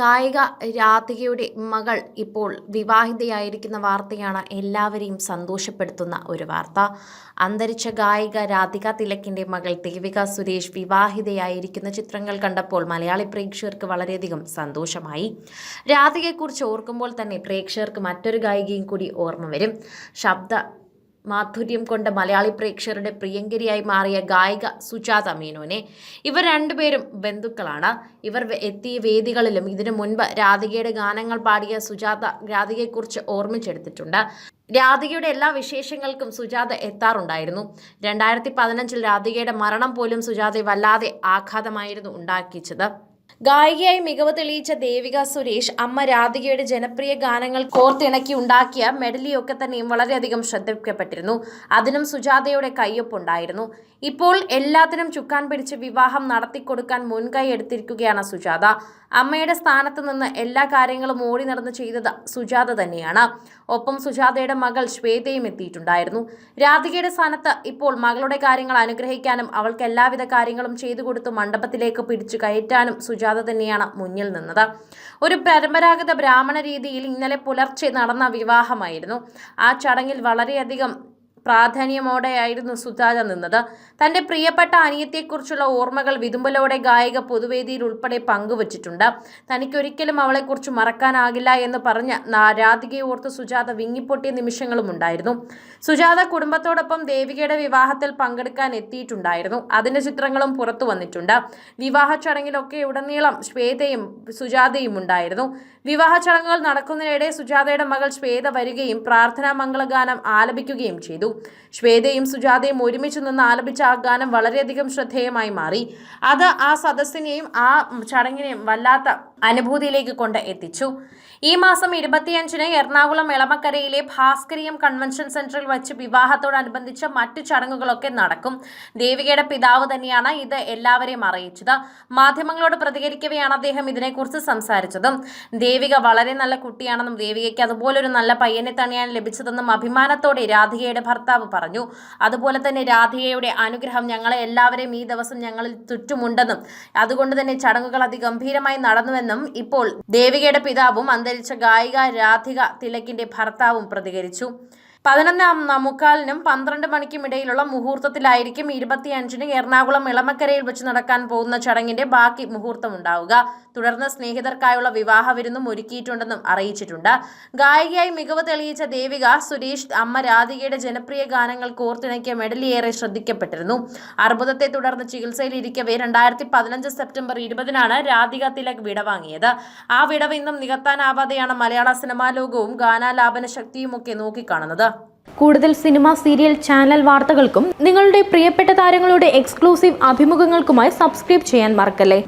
ഗായിക രാധികയുടെ മകൾ ഇപ്പോൾ വിവാഹിതയായിരിക്കുന്ന വാർത്തയാണ് എല്ലാവരെയും സന്തോഷപ്പെടുത്തുന്ന ഒരു വാർത്ത. അന്തരിച്ച ഗായിക രാധിക തിലക്കിന്റെ മകൾ ദേവിക സുരേഷ് വിവാഹിതയായിരിക്കുന്ന ചിത്രങ്ങൾ കണ്ടപ്പോൾ മലയാളി പ്രേക്ഷകർക്ക് വളരെയധികം സന്തോഷമായി. രാധികയെക്കുറിച്ച് ഓർക്കുമ്പോൾ തന്നെ പ്രേക്ഷകർക്ക് മറ്റൊരു ഗായികയും കൂടി ഓർമ്മ വരും. ശബ്ദ മാധുര്യം കൊണ്ട് മലയാളി പ്രേക്ഷകരുടെ പ്രിയങ്കരിയായി മാറിയ ഗായിക സുജാത മേനോനെ ഇവർ രണ്ടുപേരും ബന്ധുക്കളാണ്. ഇവർ എത്തിയ വേദികളിലും ഇതിനു മുൻപ് രാധികയുടെ ഗാനങ്ങൾ പാടിയ സുജാത രാധികയെക്കുറിച്ച് ഓർമ്മിച്ചെടുത്തിട്ടുണ്ട്. രാധികയുടെ എല്ലാ വിശേഷങ്ങൾക്കും സുജാത എത്താറുണ്ടായിരുന്നു. രണ്ടായിരത്തി പതിനഞ്ചിൽ രാധികയുടെ മരണം പോലും സുജാതയെ വല്ലാതെ ആഘാതമായിരുന്നു ഉണ്ടാക്കിച്ചത്. ഗായികയായി മികവ് തെളിയിച്ച ദേവിക സുരേഷ് അമ്മ രാധികയുടെ ജനപ്രിയ ഗാനങ്ങൾ കോർത്തിണക്കി ഉണ്ടാക്കിയ മെഡലിയൊക്കെ തന്നെയും വളരെയധികം ശ്രദ്ധിക്കപ്പെട്ടിരുന്നു. അതിനും സുജാതയുടെ കയ്യൊപ്പുണ്ടായിരുന്നു. ഇപ്പോൾ എല്ലാത്തിനും ചുക്കാൻ പിടിച്ച് വിവാഹം നടത്തിക്കൊടുക്കാൻ മുൻകൈ എടുത്തിരിക്കുകയാണ് സുജാത. അമ്മയുടെ സ്ഥാനത്ത് നിന്ന് എല്ലാ കാര്യങ്ങളും ഓടി നടന്ന് ചെയ്തത് സുജാത തന്നെയാണ്. ഒപ്പം സുജാതയുടെ മകൾ ശ്വേതയും എത്തിയിട്ടുണ്ടായിരുന്നു. രാധികയുടെ സ്ഥാനത്ത് ഇപ്പോൾ മകളുടെ കാര്യങ്ങൾ അനുഗ്രഹിക്കാനും അവൾക്ക് എല്ലാവിധ കാര്യങ്ങളും ചെയ്തു കൊടുത്ത് മണ്ഡപത്തിലേക്ക് പിടിച്ചു കയറ്റാനും സുജാത തന്നെയാണ് മുന്നിൽ നിന്നത്. ഒരു പരമ്പരാഗത ബ്രാഹ്മണ രീതിയിൽ ഇന്നലെ പുലർച്ചെ നടന്ന വിവാഹമായിരുന്നു. ആ ചടങ്ങിൽ വളരെയധികം പ്രാധാന്യമോടെയായിരുന്നു സുജാത നിന്നത്. തന്റെ പ്രിയപ്പെട്ട അനിയത്തെക്കുറിച്ചുള്ള ഓർമ്മകൾ വിതുമ്പലോടെ ഗായിക പൊതുവേദിയിൽ ഉൾപ്പെടെ പങ്കുവച്ചിട്ടുണ്ട്. തനിക്കൊരിക്കലും അവളെക്കുറിച്ച് മറക്കാനാകില്ല എന്ന് പറഞ്ഞ് രാധികയെ ഓർത്ത് സുജാത വിങ്ങിപ്പൊട്ടിയ നിമിഷങ്ങളും ഉണ്ടായിരുന്നു. സുജാത കുടുംബത്തോടൊപ്പം ദേവികയുടെ വിവാഹത്തിൽ പങ്കെടുക്കാൻ എത്തിയിട്ടുണ്ടായിരുന്നു. അതിന്റെ ചിത്രങ്ങളും പുറത്തു വന്നിട്ടുണ്ട്. വിവാഹ ചടങ്ങിലൊക്കെ ഉടനീളം ശ്വേതയും സുജാതയും ഉണ്ടായിരുന്നു. വിവാഹ ചടങ്ങുകൾ നടക്കുന്നതിനിടെ സുജാതയുടെ മകൾ ശ്വേത വരികയും പ്രാർത്ഥനാ മംഗളഗാനം ആലപിക്കുകയും ചെയ്തു. ശ്വേതയും സുജാതയും ഒരുമിച്ച് നിന്ന് ആലപിച്ച ആ ഗാനം വളരെയധികം ശ്രദ്ധേയമായി മാറി. അത് ആ സദസ്സിനെയും ആ ചടങ്ങിനെയും വല്ലാത്ത അനുഭൂതിയിലേക്ക് കൊണ്ട് എത്തിച്ചു. ഈ മാസം ഇരുപത്തിയഞ്ചിന് എറണാകുളം എളമക്കരയിലെ ഭാസ്കരിയം കൺവെൻഷൻ സെന്ററിൽ വച്ച് വിവാഹത്തോടനുബന്ധിച്ച് മറ്റു ചടങ്ങുകളൊക്കെ നടക്കും. ദേവികയുടെ പിതാവ് തന്നെയാണ് ഇത് എല്ലാവരെയും അറിയിച്ചത്. മാധ്യമങ്ങളോട് പ്രതികരിക്കവെയാണ് അദ്ദേഹം ഇതിനെക്കുറിച്ച് സംസാരിച്ചത്. ദേവിക വളരെ നല്ല കുട്ടിയാണെന്നും ദേവികയ്ക്ക് അതുപോലൊരു നല്ല പയ്യനെ തന്നെയാണ് ലഭിച്ചതെന്നും അഭിമാനത്തോടെ രാധികയുടെ ഭർത്താവ് പറഞ്ഞു. അതുപോലെ തന്നെ രാധികയുടെ അനുഗ്രഹം ഞങ്ങളെ എല്ലാവരെയും ഈ ദിവസം ഞങ്ങളിൽ ചുറ്റുമുണ്ടെന്നും അതുകൊണ്ട് തന്നെ ചടങ്ങുകൾ അതിഗംഭീരമായി നടന്നുവെന്നും ഇപ്പോൾ ദേവികയുടെ പിതാവും അന്തരിച്ച ഗായിക രാധിക തിലകിന്റെ ഭർത്താവും പ്രതികരിച്ചു. പതിനൊന്നാം നമുക്കാലിനും പന്ത്രണ്ട് മണിക്കും ഇടയിലുള്ള മുഹൂർത്തത്തിലായിരിക്കും ഇരുപത്തിയഞ്ചിന് എറണാകുളം ഇളമക്കരയിൽ വെച്ച് നടക്കാൻ പോകുന്ന ചടങ്ങിന്റെ ബാക്കി മുഹൂർത്തം ഉണ്ടാവുക തുടർന്ന് സ്നേഹിതർക്കായുള്ള വിവാഹ വിരുന്നും ഒരുക്കിയിട്ടുണ്ടെന്നും അറിയിച്ചിട്ടുണ്ട്. ഗായികയായി മികവ് തെളിയിച്ച ദേവിക സുരേഷ് അമ്മ രാധികയുടെ ജനപ്രിയ ഗാനങ്ങൾ കോർത്തിണക്കിയ മെഡലിയേറെ ശ്രദ്ധിക്കപ്പെട്ടിരുന്നു. അർബുദത്തെ തുടർന്ന് ചികിത്സയിലിരിക്കവെ രണ്ടായിരത്തി പതിനഞ്ച് സെപ്റ്റംബർ ഇരുപതിനാണ് രാധിക തിലക് വിടവാങ്ങിയത്. ആ വിടവ് ഇന്നും നികത്താനാവാതെയാണ് മലയാള സിനിമാ ലോകവും ഗാനാലാപന ശക്തിയുമൊക്കെ നോക്കിക്കാണുന്നത്. കൂടുതൽ സിനിമ സീരിയൽ ചാനൽ വാർത്തകൾക്കും നിങ്ങളുടെ പ്രിയപ്പെട്ട താരങ്ങളുടെ എക്സ്ക്ലൂസീവ് അഭിമുഖങ്ങൾക്കുമായി സബ്സ്ക്രൈബ് ചെയ്യാൻ മറക്കല്ലേ?